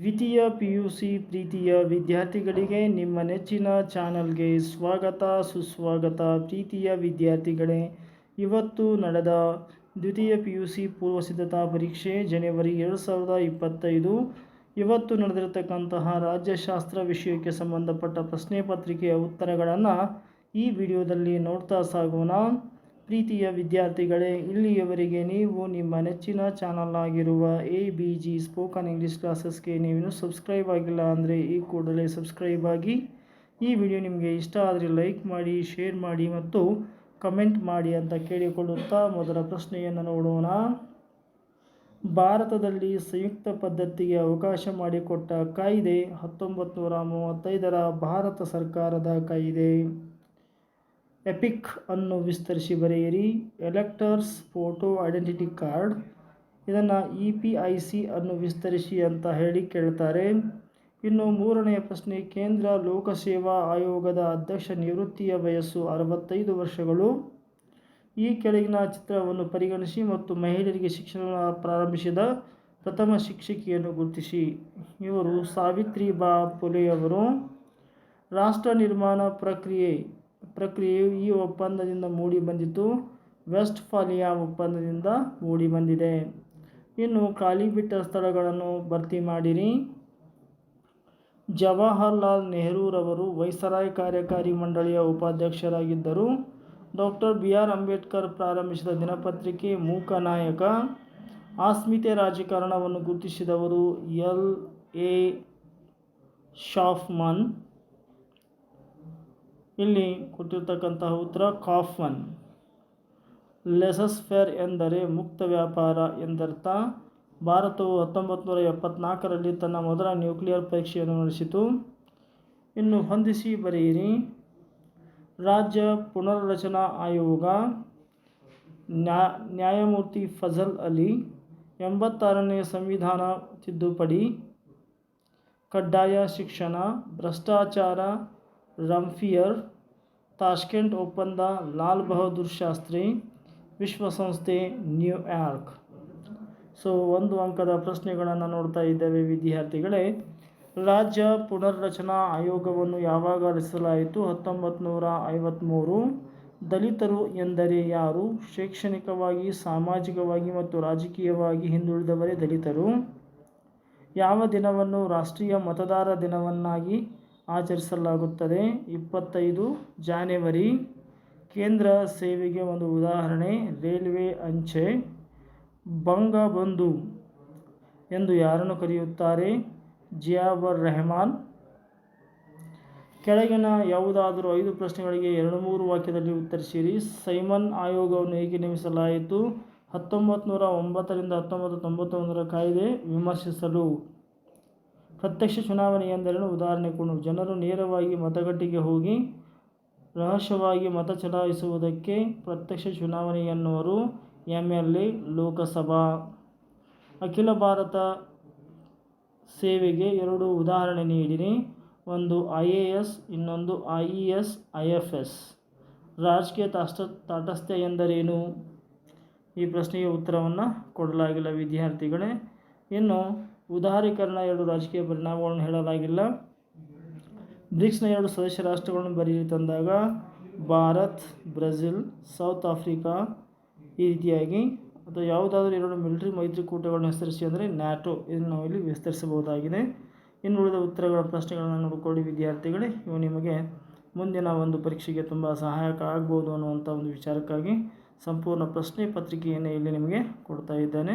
ದ್ವಿತೀಯ P U C ಪ್ರೀತಿಯ ವಿದ್ಯಾರ್ಥಿಗಳಿಗೆ ನಿಮ್ಮ ನೆಚ್ಚಿನ ಚಾನಲ್ಗೆ ಸ್ವಾಗತ, ಸುಸ್ವಾಗತ ಪ್ರೀತಿಯ ವಿದ್ಯಾರ್ಥಿಗಳೇ. ಇವತ್ತು ನಡೆದ ದ್ವಿತೀಯ ಪಿ ಯು ಸಿ ಪೂರ್ವ ಸಿದ್ಧತಾ ಪರೀಕ್ಷೆ ಜನವರಿ ಎರಡು ಸಾವಿರದ ಇಪ್ಪತ್ತೈದು. ಇವತ್ತು ನಡೆದಿರತಕ್ಕಂತಹ ರಾಜ್ಯಶಾಸ್ತ್ರ ವಿಷಯಕ್ಕೆ ಸಂಬಂಧಪಟ್ಟ ಪ್ರಶ್ನೆ ಪತ್ರಿಕೆಯ ಉತ್ತರಗಳನ್ನು ಈ ವಿಡಿಯೋದಲ್ಲಿ ನೋಡ್ತಾ ಸಾಗೋಣ. ಪ್ರೀತಿಯ ವಿದ್ಯಾರ್ಥಿಗಳೇ, ಇಲ್ಲಿಯವರೆಗೆ ನೀವು ನಿಮ್ಮ ನೆಚ್ಚಿನ ಚಾನಲ್ ಆಗಿರುವ A B G spoken English ಕ್ಲಾಸಸ್ಗೆ ನೀವಿನ್ನೂ ಸಬ್ಸ್ಕ್ರೈಬ್ ಆಗಿಲ್ಲ ಅಂದರೆ ಈ ಕೂಡಲೇ ಸಬ್ಸ್ಕ್ರೈಬ್ ಆಗಿ. ಈ ವಿಡಿಯೋ ನಿಮಗೆ ಇಷ್ಟ ಆದರೆ ಲೈಕ್ ಮಾಡಿ ಶೇರ್ ಮಾಡಿ ಮತ್ತು ಕಮೆಂಟ್ ಮಾಡಿ ಅಂತ ಕೇಳಿಕೊಳ್ಳುತ್ತಾ ಮೊದಲ ಪ್ರಶ್ನೆಯನ್ನು ನೋಡೋಣ. ಭಾರತದಲ್ಲಿ ಸಂಯುಕ್ತ ಪದ್ಧತಿಗೆ ಅವಕಾಶ ಮಾಡಿಕೊಟ್ಟ ಕಾಯ್ದೆ ಹತ್ತೊಂಬತ್ತು ನೂರ ಮೂವತ್ತೈದರ ಭಾರತ ಸರ್ಕಾರದ ಕಾಯ್ದೆ. ಎಪಿಕ್ ಅನ್ನು ವಿಸ್ತರಿಸಿ ಬರೆಯಿರಿ. Electors photo identity card. ಇದನ್ನು ಇ ಪಿ ಐ ಸಿ ಅನ್ನು ವಿಸ್ತರಿಸಿ ಅಂತ ಹೇಳಿ ಕೇಳ್ತಾರೆ. ಇನ್ನು ಮೂರನೆಯ ಪ್ರಶ್ನೆ, ಕೇಂದ್ರ ಲೋಕಸೇವಾ ಆಯೋಗದ ಅಧ್ಯಕ್ಷ ನಿವೃತ್ತಿಯ ವಯಸ್ಸು ಅರವತ್ತೈದು ವರ್ಷಗಳು. ಈ ಕೆಳಗಿನ ಚಿತ್ರವನ್ನು ಪರಿಗಣಿಸಿ ಮತ್ತು ಮಹಿಳೆಯರಿಗೆ ಶಿಕ್ಷಣ ಪ್ರಾರಂಭಿಸಿದ ಪ್ರಥಮ ಶಿಕ್ಷಕಿಯನ್ನು ಗುರುತಿಸಿ. ಇವರು ಸಾವಿತ್ರಿ ಸಾವಿತ್ರಿಬಾ ಪುಲೆಯವರು. ರಾಷ್ಟ್ರ ನಿರ್ಮಾಣ ಪ್ರಕ್ರಿಯೆ ಪ್ರಕ್ರಿಯೆಯು ಈ ಒಪ್ಪಂದದಿಂದ ಮೂಡಿ ಬಂದಿತು. ವೆಸ್ಟ್ ಫಾಲಿಯಾ ಒಪ್ಪಂದದಿಂದ ಮೂಡಿ ಬಂದಿದೆ. ಇನ್ನು ಖಾಲಿ ಬಿಟ್ಟ ಸ್ಥಳಗಳನ್ನು ಭರ್ತಿ ಮಾಡಿರಿ. ಜವಾಹರ್ಲಾಲ್ ನೆಹರೂರವರು ವೈಸರಾಯ್ ಕಾರ್ಯಕಾರಿ ಮಂಡಳಿಯ ಉಪಾಧ್ಯಕ್ಷರಾಗಿದ್ದರು. ಡಾಕ್ಟರ್ ಬಿ ಆರ್ ಅಂಬೇಡ್ಕರ್ ಪ್ರಾರಂಭಿಸಿದ ದಿನಪತ್ರಿಕೆ ಮೂಕ ನಾಯಕ. ಅಸ್ಮಿತೆ ರಾಜಕಾರಣವನ್ನು ಗುರುತಿಸಿದವರು ಎಲ್. ಎ. ಶಾಫ್ಮನ್. ಇಲ್ಲಿ ಕೊಟ್ಟಿರ್ತಕ್ಕಂತಹ ಉತ್ತರ ಕಾಫನ್ ಲೆಸಸ್ ಫೇರ್ ಎಂದರೆ ಮುಕ್ತ ವ್ಯಾಪಾರ ಎಂದರ್ಥ. ಭಾರತವು ಹತ್ತೊಂಬತ್ತು ನೂರ ಎಪ್ಪತ್ನಾಲ್ಕರಲ್ಲಿ ತನ್ನ ಮೊದಲ ನ್ಯೂಕ್ಲಿಯರ್ ಪರೀಕ್ಷೆಯನ್ನು ನಡೆಸಿತು. ಇನ್ನು ಹೊಂದಿಸಿ ಬರೆಯಿರಿ. ರಾಜ್ಯ ಪುನರ್ರಚನಾ ಆಯೋಗ, ನ್ಯಾ, ನ್ಯಾಯಮೂರ್ತಿ ಫಜಲ್ ಅಲಿ, ಎಂಬತ್ತಾರನೇ ಸಂವಿಧಾನ ತಿದ್ದುಪಡಿ, ಕಡ್ಡಾಯ ಶಿಕ್ಷಣ, ಭ್ರಷ್ಟಾಚಾರ ರಂಫಿಯರ್, ತಾಷ್ಕೆಂಟ್ ಒಪ್ಪಂದ, ಲಾಲ್ ಬಹದ್ದೂರ್ ಶಾಸ್ತ್ರಿ, ವಿಶ್ವಸಂಸ್ಥೆ ನ್ಯೂಯಾರ್ಕ್ ಸೊ, ಒಂದು ಅಂಕದ ಪ್ರಶ್ನೆಗಳನ್ನು ನೋಡ್ತಾ ಇದ್ದೇವೆ ವಿದ್ಯಾರ್ಥಿಗಳೇ. ರಾಜ್ಯ ಪುನರ್ರಚನಾ ಆಯೋಗವನ್ನು ಯಾವಾಗ ರಚಿಸಲಾಯಿತು? ಹತ್ತೊಂಬತ್ತು ಐವತ್ತ್ಮೂರು ದಲಿತರು ಎಂದರೆ ಯಾರು? ಶೈಕ್ಷಣಿಕವಾಗಿ, ಸಾಮಾಜಿಕವಾಗಿ ಮತ್ತು ರಾಜಕೀಯವಾಗಿ ಹಿಂದುಳಿದವರೇ ದಲಿತರು? ಯಾವ ದಿನವನ್ನು? ರಾಷ್ಟ್ರೀಯ ಮತದಾರ ದಿನವನ್ನಾಗಿ ಆಚರಿಸಲಾಗುತ್ತದೆ. ಇಪ್ಪತ್ತೈದು ಜಾನೆವರಿ, ಕೇಂದ್ರ ಸೇವೆಗೆ ಒಂದು ಉದಾಹರಣೆ, ರೈಲ್ವೆ ಅಂಚೆ ಬಂಗಬಂಧು ಎಂದು ಯಾರನ್ನು ಕರೆಯುತ್ತಾರೆ? ಜಿಯಾಬರ್ ರೆಹಮಾನ್. ಕೆಳಗಿನ ಯಾವುದಾದರೂ ಐದು ಪ್ರಶ್ನೆಗಳಿಗೆ ಎರಡು ಮೂರು ವಾಕ್ಯದಲ್ಲಿ ಉತ್ತರಿಸಿರಿ. ಸೈಮನ್ ಆಯೋಗವನ್ನು ಹೇಗೆ ನೇಮಿಸಲಾಯಿತು? ಹತ್ತೊಂಬತ್ತು ನೂರ ಒಂಬತ್ತರಿಂದ ಹತ್ತೊಂಬತ್ತು ತೊಂಬತ್ತೊಂದರ ಕಾಯ್ದೆ ವಿಮರ್ಶಿಸಲು. ಪ್ರತ್ಯಕ್ಷ ಚುನಾವಣೆ ಎಂದರೇನು? ಉದಾಹರಣೆ ಕೊಡು ಜನರು ನೇರವಾಗಿ ಮತಗಟ್ಟೆಗೆ ಹೋಗಿ ರಹಸ್ಯವಾಗಿ ಮತ ಚಲಾಯಿಸುವುದಕ್ಕೆ ಪ್ರತ್ಯಕ್ಷ ಚುನಾವಣೆ ಎನ್ನುವರು ಎಂ ಎಲ್ ಎ ಲೋಕಸಭಾ. ಅಖಿಲ ಭಾರತ ಸೇವೆಗೆ ಎರಡು ಉದಾಹರಣೆ ನೀಡಿರಿ. ಒಂದು ಐ ಎ ಎಸ್, ಇನ್ನೊಂದು I E S, I F S. ರಾಜಕೀಯ ತಾಷ್ಟ ತಾಟಸ್ಥ್ಯ ಎಂದರೇನು? ಈ ಪ್ರಶ್ನೆಗೆ ಉತ್ತರವನ್ನು ಕೊಡಲಾಗಿಲ್ಲ. ವಿದ್ಯಾರ್ಥಿಗಳೇ, ಇನ್ನು ಉದಾರೀಕರಣ ಎರಡು ರಾಜಕೀಯ ಪರಿಣಾಮಗಳನ್ನು ಹೇಳಲಾಗಿಲ್ಲ. ಬ್ರಿಕ್ಸ್ನ ಎರಡು ಸದಸ್ಯ ರಾಷ್ಟ್ರಗಳನ್ನು ಬರೀ ತಂದಾಗ ಭಾರತ್, ಬ್ರೆಜಿಲ್, ಸೌತ್ ಆಫ್ರಿಕಾ ಈ ರೀತಿಯಾಗಿ ಅಥವಾ ಯಾವುದಾದ್ರೂ ಎರಡು ಮಿಲಿಟರಿ ಮೈತ್ರಿಕೂಟಗಳನ್ನು ಹೆಸರಿಸಿ ಅಂದರೆ ನ್ಯಾಟೋ ಇದನ್ನು ನಾವು ಇಲ್ಲಿ ವಿಸ್ತರಿಸಬಹುದಾಗಿದೆ. ಇನ್ನು ಉಳಿದ ಉತ್ತರಗಳ ಪ್ರಶ್ನೆಗಳನ್ನು ನೋಡಿಕೊಳ್ಳಿ ವಿದ್ಯಾರ್ಥಿಗಳೇ. ಇವು ನಿಮಗೆ ಮುಂದಿನ ಒಂದು ಪರೀಕ್ಷೆಗೆ ತುಂಬ ಸಹಾಯಕ ಆಗ್ಬೋದು ಅನ್ನುವಂಥ ಒಂದು ವಿಚಾರಕ್ಕಾಗಿ ಸಂಪೂರ್ಣ ಪ್ರಶ್ನೆ ಪತ್ರಿಕೆಯನ್ನು ಇಲ್ಲಿ ನಿಮಗೆ ಕೊಡ್ತಾ ಇದ್ದೇನೆ.